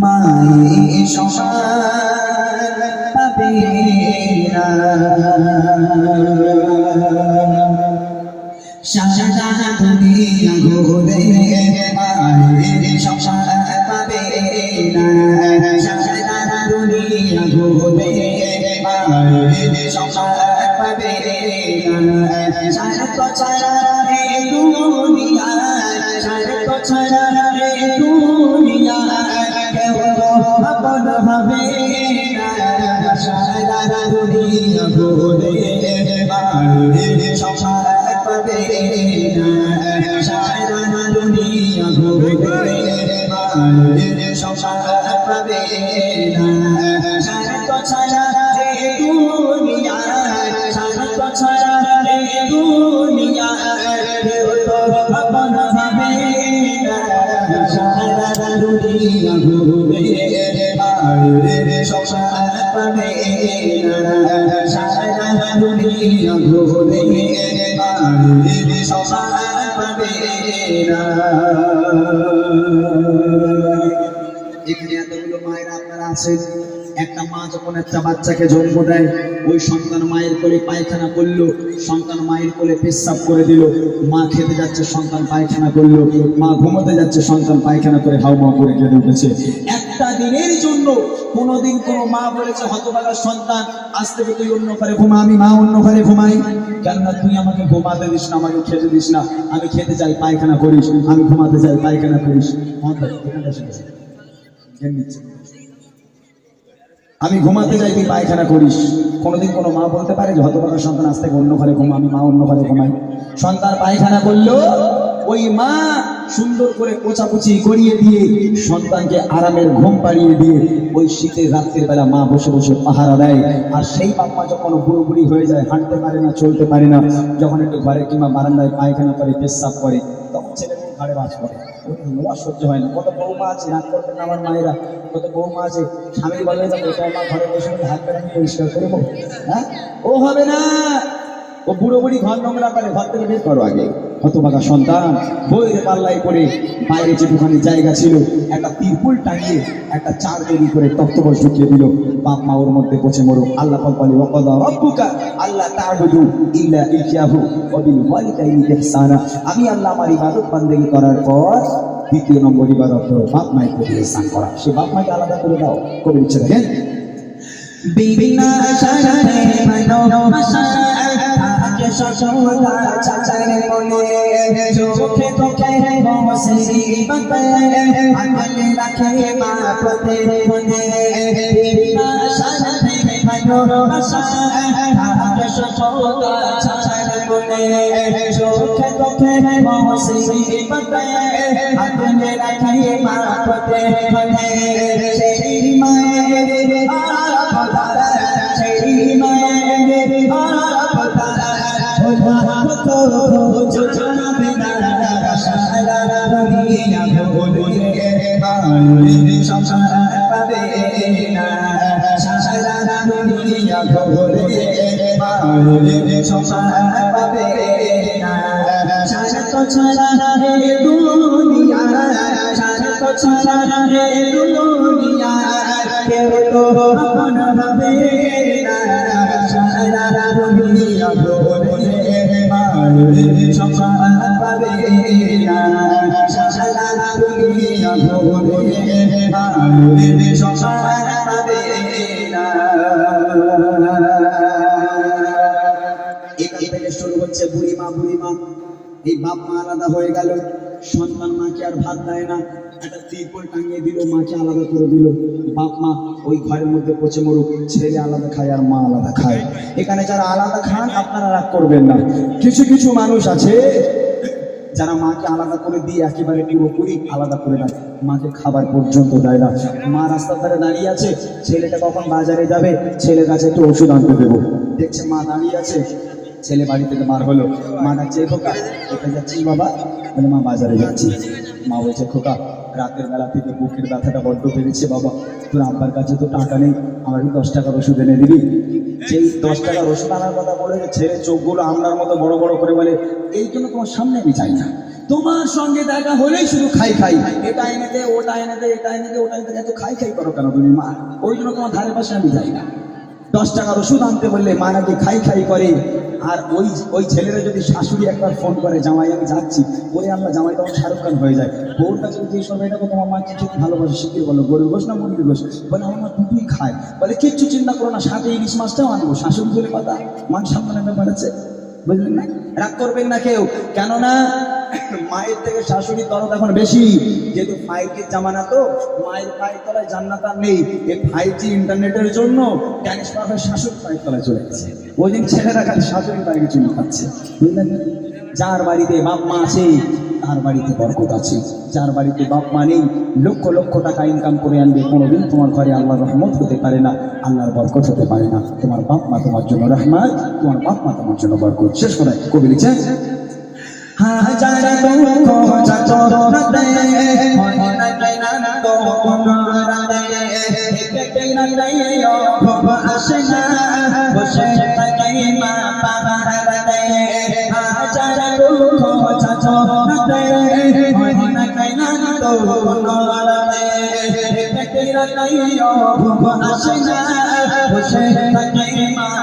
মায়ে সমান পাবে সারা দুনিয়া ঘুরে মায়ের সংসার পাবে সারা দুনিয়া ঘুরে মায়ের সংসার পাবে না সারা তো ছাড়া রে দুনিয়া সারা তো ছাড়া রে দুনিয়া আপন হবে সারা দুনিয়া ঘুরে একটা মা যখন একটা বাচ্চাকে জন্ম দেয়, ওই সন্তান মায়ের কোলে পায়খানা করল, সন্তান মায়ের কোলে পেশাব করে দিল। মা খেতে যাচ্ছে, সন্তান পায়খানা করল। মা ঘুমোতে যাচ্ছে, সন্তান পায়খানা করে হাউমা করে কেঁদে উঠেছে। জন্য কোনোদিন কোনো মা বলেছে হতভাগা সন্তান, আজ থেকে তুই অন্য ঘরে ঘুমা আমি মা অন্য ঘরে ঘুমাই। কেননা তুই আমাকে ঘুমাতে দিস না, আমাকে খেতে দিস না। আমি খেতে চাই, পায়খানা করিস। আমি ঘুমাতে চাই, পায়খানা করিস। আমি ঘুমাতে যাই তুই পায়খানা করিস। কোনোদিন কোনো মা বলতে পারে যে হতভাগা সন্তান, আজ থেকে অন্য ঘরে ঘুমা আমি মা অন্য ঘরে ঘুমাই। সন্তান পায়খানা করল। ওই মা সুন্দর করে কোচাকুচি করিয়ে দিয়ে সন্তানকে আরামের ঘুম পাড়িয়ে দিয়ে ওই শীতের রাত্রের বেলা মা বসে বসে পাহারা দেয়। আর সেই বাপ্পা যখন বুড়ো বুড়ি হয়ে যায়, হাঁটতে পারে না, চলতে পারে না, যখন একটু ঘরে কিংবা বারান্দায় পায়খানা করে, পেশাব করে, তখন ছেলে মেয়ে ঘরে বাস করে। ওর সহ্য হয় না। কত বৌমা আছে, রাগ করবেন আমার মায়েরা। কত বৌমা আছে, স্বামী বলে তোমার ঘরে বসে হাত পেরে পরিষ্কার করব হ্যাঁ? ও হবে না। ও বুড়ো বুড়ি ঘর নোংরা করে, ঘর থেকে বের করো আগে। হতভাগা সন্তান? বইয়ের পাল্লাই করে বাইরে যেটুখানি জায়গা ছিল, একটা তিরপুল টাঙিয়ে একটা চার তৈরি করে তক্তবস ঢুকিয়ে দিল। বাপ মা ওর মধ্যে পচে মরো আল্লাহ পালি আল্লাহ তা'বুদু ইল্লা ইহসানা। আমি আল্লাহ আমার ইবাদত বান্দেগি করার পর দ্বিতীয় নম্বর ইবাদত বাপ মায়ের প্রতি ইহসান করা। সে বাপ মাকে আলাদা করে দাও কবি লিখছে দেখেন। বিনা সসলা চাচারে মনে চোখে চোখে বসে বাতে আগলে রাখে মা প্রতে মনে বিনা সারারে ভালোবাসা সসলা চাচারে মনে চোখে চোখে বসে বাতে রাখে তো যোজনা বিনা সারা দুনিয়া ভুলে মায়ের সংসার পাবে না সারা দুনিয়া ভুলে মায়ের সংসার পাবে না সারা রে দুনিয়া কেউ তো হবে শুরু হচ্ছে বুড়ি মা বুড়ি মা এই বাপ মা আলাদা হয়ে গেল। সন্তান মাকে আর ভাত দেয় না। একটা ত্রিপল টাঙিয়ে দিল, মাকে আলাদা করে দিল। বাপ মা ওই ঘরের মধ্যে পচে মরুক, ছেলে আলাদা খায় আর মা আলাদা খায়। এখানে যারা আলাদা খান, আপনারা রাগ করবেন না। কিছু কিছু মানুষ আছে, যারা মাকে আলাদা করে দিয়ে একেবারে পুরোপুরি আলাদা করে দেয়। মাকে খাবার পর্যন্ত দেয় না। মা রাস্তার ধারে দাঁড়িয়ে আছে, ছেলেটা কখন বাজারে যাবে? ছেলের কাছে একটু ওষুধ আনতে দেবো। দেখছে মা দাঁড়িয়ে আছে। ছেলে বাড়ি থেকে মার হলো। মা ডাকছে খোকা, কোথায় যাচ্ছিস বাবা? বলে, মা বাজারে যাচ্ছি। মা বলছে, খোকা, রাতের বেলা থেকে বুকের ব্যথাটা বড্ড বেড়েছে বাবা। তোর আব্বার কাছে তো টাকা নেই আমাকে দশ টাকার ওষুধ এনে দিবি? সেই দশ টাকার ওষুধ আনার কথা বলে ছেলে চোখগুলো আমরার মতো বড় বড় করে বলে, এই জন্য তোমার সামনে আমি চাই না। তোমার সঙ্গে দেখা হলেই শুধু খাই খাই। এটা এনে দে, ওটা এনে দে, এটা এনে দে, ওটা এনে দে, এত খাই খাই করো কেন তুমি মা? ওই জন্য তোমার ধারে পাশে আমি যাই না। দশ টাকার ওষুধ আনতে বললে মা নাকি খাই খাই করে। আর ওই ওই ছেলেরা যদি শাশুড়ি একবার ফোন করে, জামাই, আমি যাচ্ছি। ওরে আমরা জামাই তখন শাহরুখ খান হয়ে যায়। কাছে যদি এই সময় দেখো তোমার মা কি খেতে ভালোবাসে? শিখিয়ে বলো, গরুর গোস না মুরগির ঘোষ বলে, আমার মা দুটোই খায়। বলে, কিচ্ছু চিন্তা করো না, সাথে ইলিশ মাছটাও আনব। শাশুড়ি বলে কথা মান সম্মানের ব্যাপার আছে। বুঝলেন না? রাগ করবেন না কেউ। কেননা মায়ের থেকে শাশুড়ির দরদ এখন বেশি। যেহেতু ফাইভ জি জামানা তো, মায়ের পায়ের তলায় জান্নাত আর নেই। এই ফাইভ জি ইন্টারনেটের জন্য ট্যানিস পাফের শাশুড়ি পায়ের তলায় চলে গেছে। ওই দিন ছেলেরা খালি শাশুড়ি পায়ে চুল খাচ্ছে বুঝলেন? যার বাড়িতে বাপ মা আছে, তার বাড়িতে বরকত আছে। যার বাড়িতে বাপ মা নেই, লক্ষ লক্ষ টাকা ইনকাম করে আনবে কোনোদিন তোমার ঘরে আল্লাহর রহমত হতে পারে না, আল্লাহর বরকত হতে পারে না। তোমার বাপ মা তোমার জন্য রহমান তোমার বাপ মা তোমার জন্য বরকত। শেষ করে কবি লিখছেন হাজার দুঃখ যাতনাতে হয় না তাই না তো কোনরাতে একটাই না তাই অভাব আসে না বসে থাকি মা পাহাড়াতে হাজার দুঃখ যাতনাতে হয় না তাই না তো কোনরাতে একটাই না তাই অভাব আসে না বসে থাকি মা